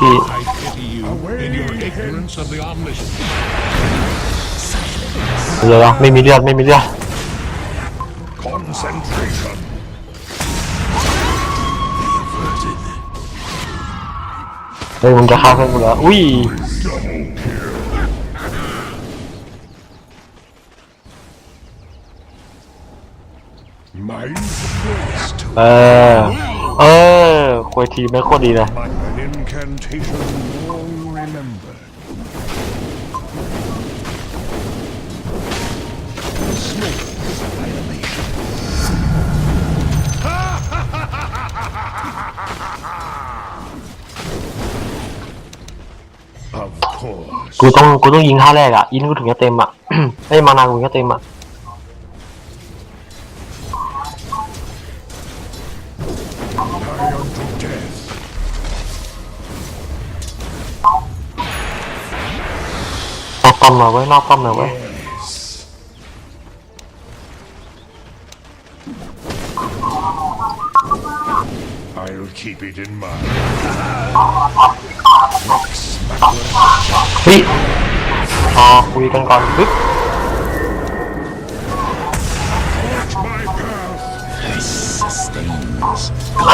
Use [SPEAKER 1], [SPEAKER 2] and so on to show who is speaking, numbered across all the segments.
[SPEAKER 1] กี้
[SPEAKER 2] I pity you in your ignorance of the omniscient.
[SPEAKER 1] เดี๋ยวนะไม่มีเลือดไม่มีเลือด
[SPEAKER 2] Concentration.
[SPEAKER 1] เฮ้ยมึงจะฆ่าเพื่อนกูเหรออุ้ย
[SPEAKER 2] Mind voice to
[SPEAKER 1] เออเออ ควยทีมไม่งโคตรดีเลย
[SPEAKER 2] an incantation long remembered. Smoke annihilation. Of course.
[SPEAKER 1] กูต้องกูต้องยิงท่าแรกอะอินกูถึงจะเต็มอะ ไอ้ยมานากูถึงจะเต็มอะ
[SPEAKER 2] nigh
[SPEAKER 1] con với, nao con
[SPEAKER 2] với. I'll keep it in mind.
[SPEAKER 1] Next, Đi. Quy con
[SPEAKER 2] còn cứt.
[SPEAKER 3] sustains.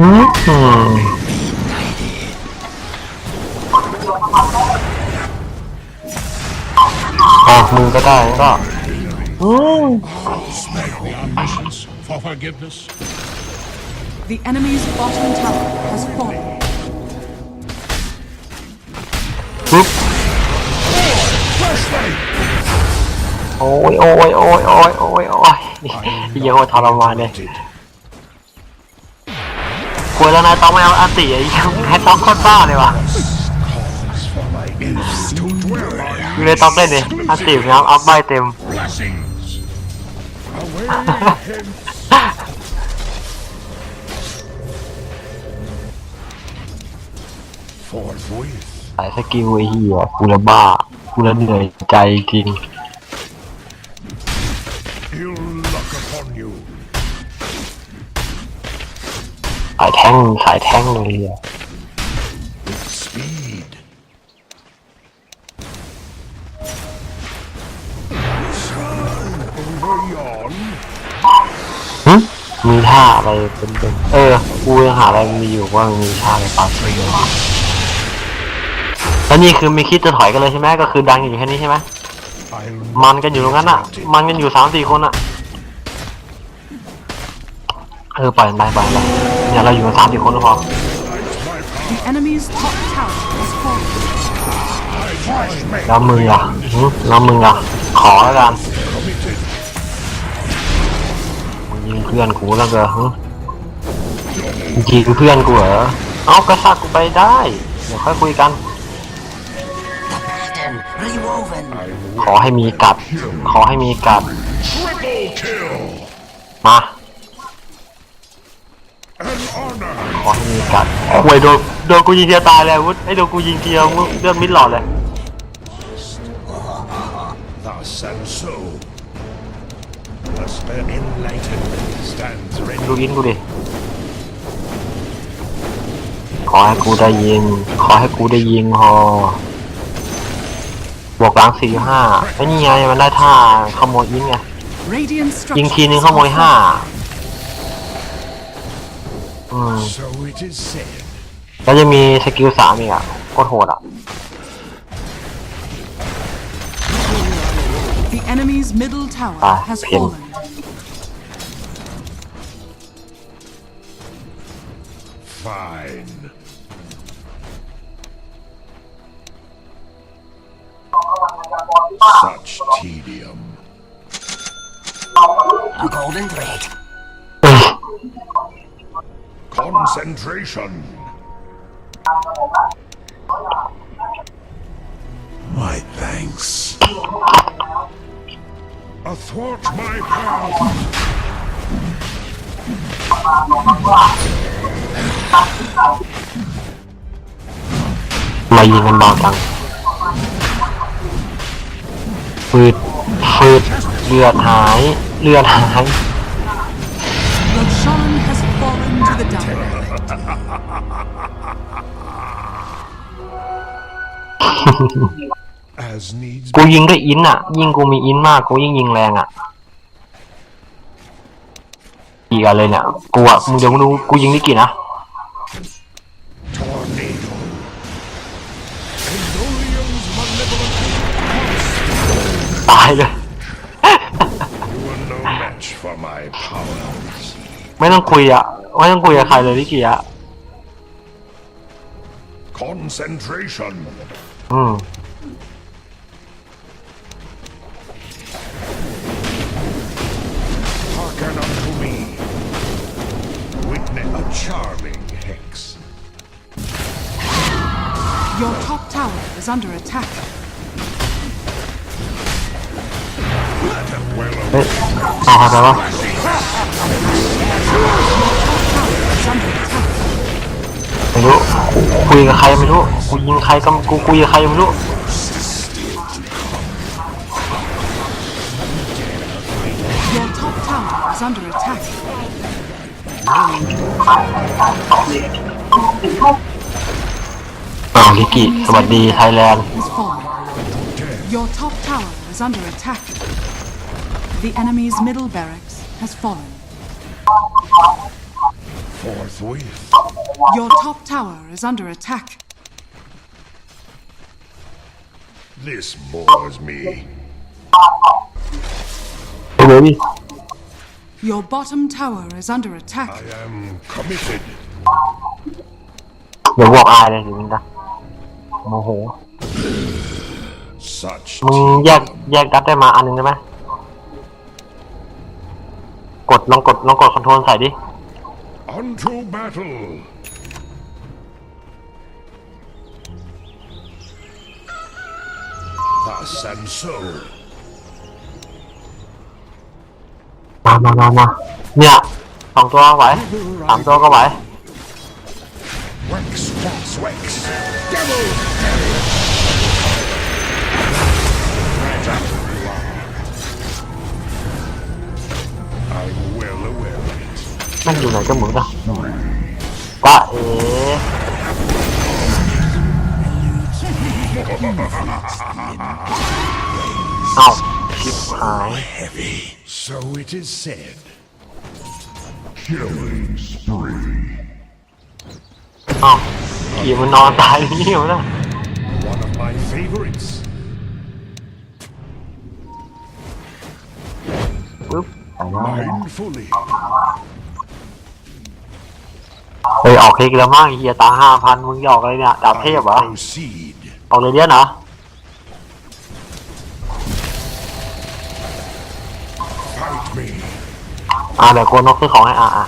[SPEAKER 1] อืมอืมอะมึงก็ได้ก็อืม
[SPEAKER 2] Beg the omniscience for forgiveness.
[SPEAKER 4] The enemy's bottom tower has fallen.
[SPEAKER 1] ปึ๊บโอ้ยโอ้ยโอ้ยโอ้ยโอ้ยโอ้ยเยอะทรมานเลย
[SPEAKER 2] Wanted.
[SPEAKER 1] กลัวแล้วนะต้องไม่เอาอันติไอ้เหี้ยังให้ต้องโคตรบ้าเลยว่ะ
[SPEAKER 2] Calls for my enemies to dwell on
[SPEAKER 1] อยู่ในต้องเต้นดิอันตินะอัพใบเต็ม
[SPEAKER 2] blessings. Away hence. Forthwith.
[SPEAKER 1] สายสกิลไอ้เหี้ยกูละบ้ากูละเหนื่อยใจจริง สายแท่งสายแท่งเลยอะ
[SPEAKER 2] With speed. Shine over yon.
[SPEAKER 1] หึมีท่าอะไรเป็นเป็นเออกูยังหาอะไรมีอยู่ว่ามันมีท่าอะไรปาเซียแล้วนี่คือมีคิดจะถอยกันเลยใช่ไหมก็คือดังอยู่แค่นี้ใช่ไหม
[SPEAKER 2] I'll
[SPEAKER 1] มันกันอยู่ตรงนั้นอะ มันกันอยู่สามสี่คนอะ เออปล่อยมันไปปล่อยมันไป เนี่ยเราอยู่กันสามสี่คนก็พอ
[SPEAKER 4] The enemy's top tower has fallen.
[SPEAKER 1] แล้วมึงอะหึแล้วมึงอะ ขอแล้วกัน
[SPEAKER 2] committed.
[SPEAKER 1] มึงยิงเพื่อนกูแล้วเกินหึมึงยิงเพื่อนกูเหรอ เอากระชากกูไปได้ เดี๋ยวค่อยคุยกัน
[SPEAKER 3] Pattern rewoven.
[SPEAKER 2] I'm
[SPEAKER 1] ขอให้มีกัด ขอให้มีกัด
[SPEAKER 2] triple kill.
[SPEAKER 1] มา
[SPEAKER 2] An honor.
[SPEAKER 1] ขอให้มีกัดหวยโดนโดนกูยิงเทียตายเลยวุฒไอ้โดนกูยิงเทียวุฒเลือดมิดหลอดเลย
[SPEAKER 2] Thus and so. The spell enlightened stands
[SPEAKER 1] ดู
[SPEAKER 2] ready.
[SPEAKER 1] อินกูดิ ขอให้กูได้ยิง ขอให้กูได้ยิงพอบวกหลังสี่ห้าไอ้นี่ไงมันได้ท่าขโมยอินไง
[SPEAKER 4] Radiant
[SPEAKER 1] ยิง
[SPEAKER 4] structures
[SPEAKER 1] ทีนึงขโมยห้า อืม
[SPEAKER 2] So it is said.
[SPEAKER 1] แล้วจะมีสกิลสามอีกอะโคตรโหดอะ
[SPEAKER 4] The enemy's middle tower
[SPEAKER 1] Ah,
[SPEAKER 4] has
[SPEAKER 1] pin.
[SPEAKER 4] fallen.
[SPEAKER 2] Fine. Such tedium.
[SPEAKER 3] A golden thread.
[SPEAKER 2] Concentration. My thanks. Athwart my path.
[SPEAKER 1] มายิงกันเบาจังฟืดฟืดเลือดหาย เลือดหาย
[SPEAKER 4] fallen to the Dire.
[SPEAKER 2] As needs
[SPEAKER 1] กูยิงด้วยอินอะ ยิ่งกูมีอินมากกูยิ่งยิงแรงอะอีกอะเลยเนี่ยกูอะมึงเดี๋ยวมึงดูกูยิงได้กี่นะ
[SPEAKER 2] tornado. Endolium's malevolent
[SPEAKER 1] ตายเลย
[SPEAKER 2] you are no match for my powers.
[SPEAKER 1] ไม่ต้องคุยอะ ไม่ต้องคุยกับใครเลยลิกิอ่ะ
[SPEAKER 2] Concentration.
[SPEAKER 1] อืม
[SPEAKER 2] Hearken unto me. Witness a charming hex.
[SPEAKER 4] Your top tower is under attack.
[SPEAKER 2] Well
[SPEAKER 1] เฮ้ยเอาเข้าใจปะ คุยกับใครไม่รู้กูยิงใครก็กูคุยกับใครไม่รู้
[SPEAKER 4] Your top tower is under attack.
[SPEAKER 1] อ้าวลิกิสวัสดีไทยแลนด์
[SPEAKER 4] Has fallen. Your top tower is under attack. The enemy's middle barracks has fallen.
[SPEAKER 2] forthwith.
[SPEAKER 4] Your top tower is under attack.
[SPEAKER 2] This bores me.
[SPEAKER 1] เฮ้ยดิ
[SPEAKER 4] Your bottom tower is under attack.
[SPEAKER 2] I am committed.
[SPEAKER 1] เดี๋ยวบอกอายเลยสิมึงนะโมโห
[SPEAKER 2] Such
[SPEAKER 1] มึงแยกแยกดัดได้มาอันหนึงได้ไหมกดลองกดลองกดคอนโทรลใส่ดิ
[SPEAKER 2] unto battle. Thus and so.
[SPEAKER 1] มามามามาเนี่ยสองตัวไหวสามตัวก็ไหว
[SPEAKER 2] Wex, wex, wex. Devil! Right after you are. I'm well aware of
[SPEAKER 1] เอ๋เอ้าชิบหาย
[SPEAKER 2] So it is said. Killing spree.
[SPEAKER 1] เอ้าขี่มันนอนตายนี่อยู่นะ
[SPEAKER 2] One of my favorites.
[SPEAKER 1] ปึ๊บ
[SPEAKER 2] Mindfully.
[SPEAKER 1] เฮ้ยออกเค้กแล้วมั้งเฮียตาห้าพันมึงหยอกอะไรเนี่ยดาบเทพเหรอ
[SPEAKER 2] Proceed.
[SPEAKER 1] ออกเลยเดียนเหรอ
[SPEAKER 2] Fight me.
[SPEAKER 1] อ่าเดี๋ยวโกนกซื้อของให้อะอะ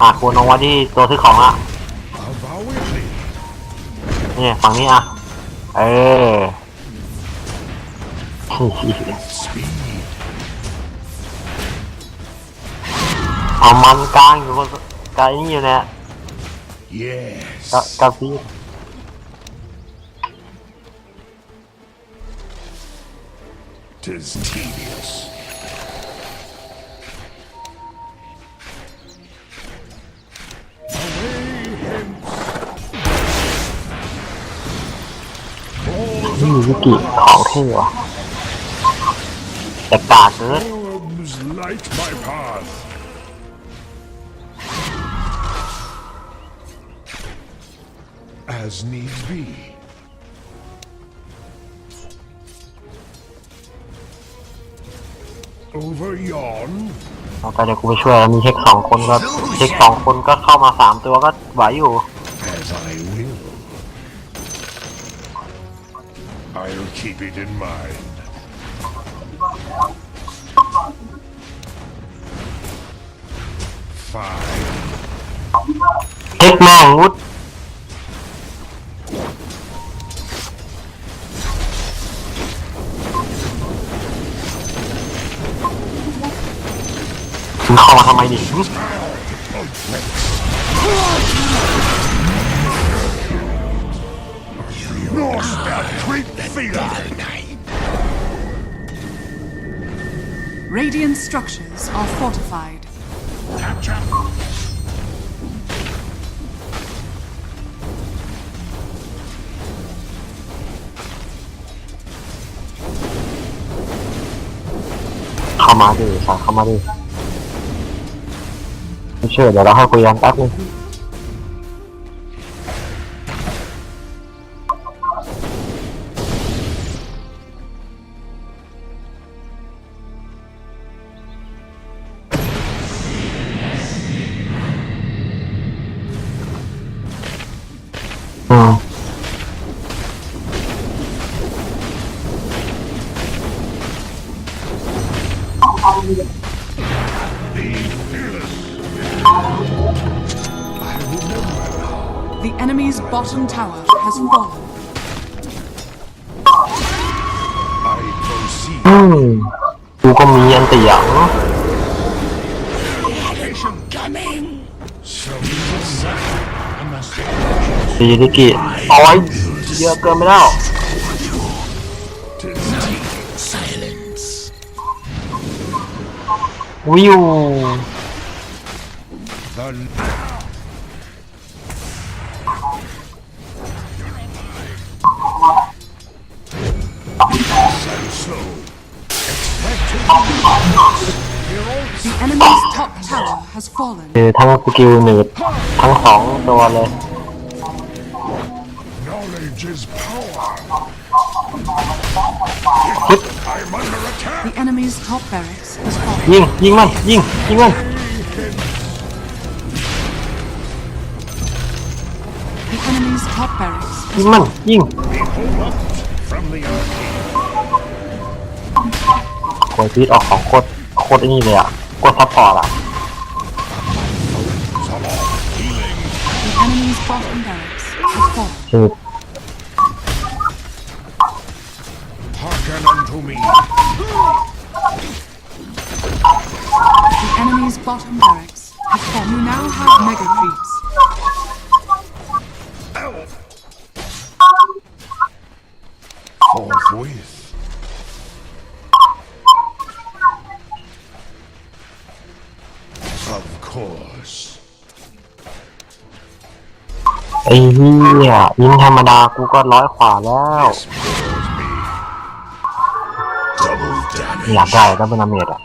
[SPEAKER 1] อะโกนกไว้ที่ตัวซื้อของอะ
[SPEAKER 2] Avowedly.
[SPEAKER 1] นี่ฝั่งนี้อะ เออ
[SPEAKER 2] Speed.
[SPEAKER 1] เอามันกลางอยู่บนกลางนี่อยู่เนี่ย
[SPEAKER 2] Yes.
[SPEAKER 1] กับกับซี
[SPEAKER 2] Tis tedious. Away hence.
[SPEAKER 1] นี่วิกิของเท่ว่ะแต่กาดเกิน
[SPEAKER 2] Arms light my path. As needs be. โอเวอร์ยอน
[SPEAKER 1] เอาไปเดี๋ยวกูไปช่วยมีเช็คสองคนก็เช็คสองคนก็เข้ามาสามตัวก็ไหวอยู่
[SPEAKER 2] as I will. I'll keep it in mind. Fine.
[SPEAKER 1] เช็คแม่งวุด มึงเข้ามาทำไมดิหึ
[SPEAKER 2] Norse der creep feline.
[SPEAKER 4] Radiant structures are fortified.
[SPEAKER 2] Capture.
[SPEAKER 1] เข้ามา ดิสายเข้ามา
[SPEAKER 4] The enemy's bottom tower has fallen.
[SPEAKER 2] I proceed.
[SPEAKER 1] อืมกูก็มีอันตีหยัง
[SPEAKER 3] Coming.
[SPEAKER 2] So I must
[SPEAKER 1] ตีดิกิโอ้ยเยอะเกินไปแล้ว
[SPEAKER 3] Silence.
[SPEAKER 1] วิว
[SPEAKER 2] the so
[SPEAKER 4] The enemy's top tower has fallen.
[SPEAKER 1] คือทั้งสกิลหนืดทั้งสองตัวเลย
[SPEAKER 2] knowledge is power.
[SPEAKER 1] ปึ๊บ
[SPEAKER 2] I'm under attack.
[SPEAKER 4] The enemy's top barracks has fallen.
[SPEAKER 1] ยิง ยิงมัน ยิง ยิงมัน
[SPEAKER 4] enemy's top barracks
[SPEAKER 1] ยิงมันยิง
[SPEAKER 2] Behold from the arcade.
[SPEAKER 1] โอยพีทออกของโคตรโคตรไอ้นี่เลยอะโคตรซัพพอร์ตอะ
[SPEAKER 2] Healing.
[SPEAKER 4] The enemy's bottom barracks has fallen.
[SPEAKER 1] คือ
[SPEAKER 2] Hearken unto me.
[SPEAKER 4] The enemy's bottom barracks has fallen. You now have mega creeps.
[SPEAKER 1] ไอ้เหี้ยยิงธรรมดากูก็ร้อยขวาแล้วอยากได้ต้องเป็นอเมดอะ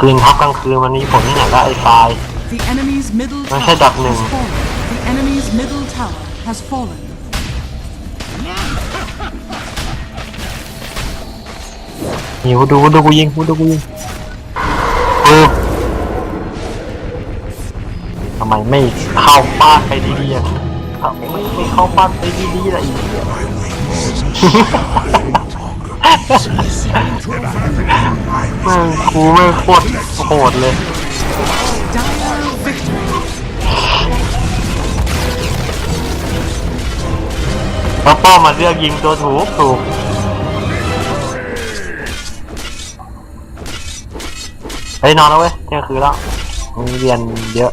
[SPEAKER 1] คืนครับกลางคืนมันมีผลที่ไหนก็ไอ้ไฟล์
[SPEAKER 4] The enemy's middle
[SPEAKER 1] Nó
[SPEAKER 4] tower
[SPEAKER 1] sẽ đập
[SPEAKER 4] has
[SPEAKER 1] nừng.
[SPEAKER 4] fallen. The enemy's middle tower has fallen.
[SPEAKER 1] นี่กูดูกูดูกูยิงกูดูกูยิงปึ๊บทำไมไม่เข้าป้านไปดีๆอะทำไมไม่เข้าป้านไปดีๆล่ะอีกแม่งกูไม่โคตรโหดเลยแล้วป้อมาเลือกยิงตัวถูกถูกเฮ้ยนอนแล้วเว้ยเที่ยงคืนแล้วมีเรียนเยอะ